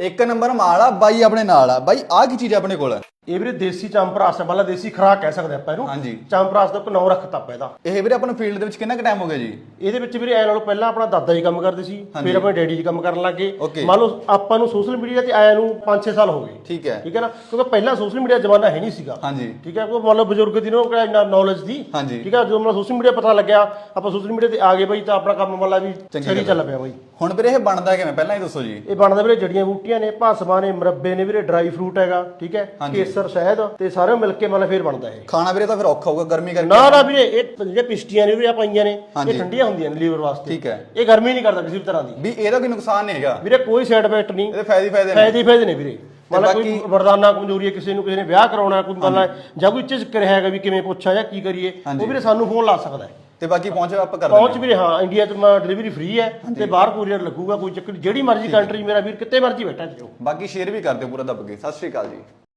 ਇੱਕ ਨੰਬਰ ਮਾਲ ਆ, ਬਾਈ ਆਪਣੇ ਨਾਲ ਆ। ਬਾਈ, ਆਹ ਕੀ ਚੀਜ਼ ਆ ਆਪਣੇ ਕੋਲ? ਇਹ ਵੀਰੇ ਦੇਸੀ ਚੰਪਰਾਸ ਹੈ ਮਤਲਬ ਦੇਸੀ ਖਰਾਕ ਕਹਿ ਸਕਦੇ ਆਪਾਂ ਇਹਨੂੰ। ਹਾਂਜੀ। ਚੰਪਰਾਸ ਦਾ ਇੱਕ ਨਾਂ ਰੱਖਤਾ ਆਪਾਂ ਇਹਦਾ। ਇਹ ਵੀਰੇ ਆਪਣੇ ਫੀਲਡ ਦੇ ਵਿੱਚ ਕਿੰਨਾ ਕੁ ਟਾਈਮ ਹੋ ਗਿਆ ਜੀ? ਇਹਦੇ ਵਿੱਚ ਵੀਰੇ ਐ ਨਾਲੋਂ ਪਹਿਲਾਂ ਆਪਣਾ ਦਾਦਾ ਜੀ ਕੰਮ ਕਰਦੇ ਸੀ ਫਿਰ ਆਪਣੇ ਡੈਡੀ ਜੀ ਕੰਮ ਕਰਨ ਲੱਗੇ Okay। ਮੰਨ ਲਓ ਆਪਾਂ ਨੂੰ ਸੋਸ਼ਲ ਮੀਡੀਆ ਤੇ ਆਇਆ ਨੂੰ 5-6 ਸਾਲ ਹੋ ਗਏ। ਠੀਕ ਹੈ। ਠੀਕ ਹੈ ਨਾ? ਕਿਉਂਕਿ ਪਹਿਲਾਂ ਸੋਸ਼ਲ ਮੀਡੀਆ ਜ਼ਮਾਨਾ ਹੈ ਨਹੀਂ ਸੀਗਾ। ਹਾਂਜੀ। ਠੀਕ ਹੈ? ਕੋਈ ਮੰਨ ਲਓ ਬਜ਼ੁਰਗ ਦੀ ਨੂੰ ਕਿਹੜਾ ਇੰਨਾ ਨੌਲੇਜ ਦੀ ਹਾਂਜੀ। ਠੀਕ ਹੈ? ਜਦੋਂ ਮੈਨੂੰ ਸੋਸ਼ਲ ਮੀਡੀਆ ਪਤਾ ਲੱਗਿਆ ਆਪਾਂ ਸੋਸ਼ਲ ਮੀਡੀਆ ਤੇ ਆ ਗਏ ਬਈ ਤਾਂ ਆਪਣਾ ਕੰਮ ਵਾਲਾ ਵੀ ਚੰਗੀ ਸਹੀ ਚੱਲ ਪਿਆ ਬਈ। ਹੁਣ ਵੀਰੇ ਇਹ ਬਣਦਾ ਕਿਵੇਂ? ਪਹਿਲਾਂ ਹੀ ਦੱਸੋ ਜੀ। ਇਹ ਬਣਦਾ ਵੀਰੇ ਜੜੀਆਂ ਬੂਟੀਆਂ ਨੇ ਭਾਸਮਾਂ ਨੇ ਮਰੱਬੇ ਨੇ ਵੀਰੇ ਡਰਾਈ ਫਰੂਟ ਹੈਗਾ। ਠੀਕ ਹੈ? ਹਾਂਜੀ। ਕੇਸਰ ਸ਼ਹਿਦ ਤੇ ਸਾਰੇ ਮਿਲ ਕੇ ਮਤਲਬ ਫੇਰ ਬਣਦਾ ਇਹ। ਖਾਣਾ ਵੀਰੇ ਤਾਂ ਫਿਰ ਔਖਾ ਹੋਊਗਾ ਗਰਮੀ ਕਰਕੇ। ਨਾ ਨਾ ਵੀਰੇ ਇਹ ਜਿਹੜੇ ਪਿਸ਼ਟੀਆਂ ਨੇ ਵੀਰੇ ਆ ਪਾਈਆਂ ਨੇ। ਇਹ ਠੰਡੀਆਂ ਹੁੰਦੀਆਂ ਨੇ ਲੀਵਰ ਵਾਸਤੇ। ਠੀਕ ਹੈ। ਇਹ ਗਰਮੀ ਨਹੀਂ ਕਰਦਾ ਕਿਸੇ ਵੀ ਤਰ੍ਹਾਂ ਦੀ। ਵੀ ਇਹਦਾ ਕੋਈ ਨੁਕਸਾਨ ਨਹੀਂ ਹੈਗਾ। ਵੀਰੇ ਕੋਈ ਸਾਈਡ ਇਫੈਕਟ ਨਹੀਂ। ਇਹਦੇ ਫਾਇਦੇ ਫਾਇਦੇ ਨੇ। ਫਾਇਦੇ ਫਾਇਦੇ ਨੇ ਵੀਰੇ। ਮਤਲਬ ਕੋਈ ਵਰਦਾਨਾ ਕਮਜ਼ੋਰੀ ਹੈ ਕਿਸੇ ਨੂੰ ਕਿਸੇ ਨੇ ਵਿਆਹ ਕਰਾਉਣਾ ਕੋਈ ਮੰਨ ਲਾ ਜਾਂ ਕੋਈ ਝਿਜਕ ਰਿਹਾ ਹੈਗਾ ਵੀ ਕਿਵੇਂ ਪੁੱਛਾਂ ਜਾਂ ਕੀ ਕਰੀਏ। ਉਹ ਵੀਰੇ ਸਾਨੂੰ ਫੋਨ ਲਾ ਸਕਦਾ ਹੈ। ਤੇ ਬਾਕੀ ਪਹੁੰਚ ਆਪਾਂ ਕਰ ਪਹੁੰਚ ਵੀਰੇ ਹਾਂ। ਇੰਡੀਆ 'ਚ ਮੈਂ ਡਿਲੀਵਰੀ ਫ੍ਰੀ ਹੈ ਤੇ ਬਾਹਰ ਕੋਰੀਅਰ ਲੱਗੂਗਾ ਕੋਈ ਚੱਕਰ। ਜਿਹੜੀ ਮਰਜ਼ੀ ਕੰਟਰੀ ਮੇਰਾ ਵੀਰ ਕਿਤੇ ਮਰਜ਼ੀ ਬੈਠਾ ਜਾਓ ਬਾਕੀ ਸ਼ੇਅਰ ਵੀ ਕਰ ਦਿਓ ਪੂਰਾ ਦੱਬ ਕੇ। ਸਤਿ ਸ਼੍ਰੀ ਅਕਾਲ ਜੀ।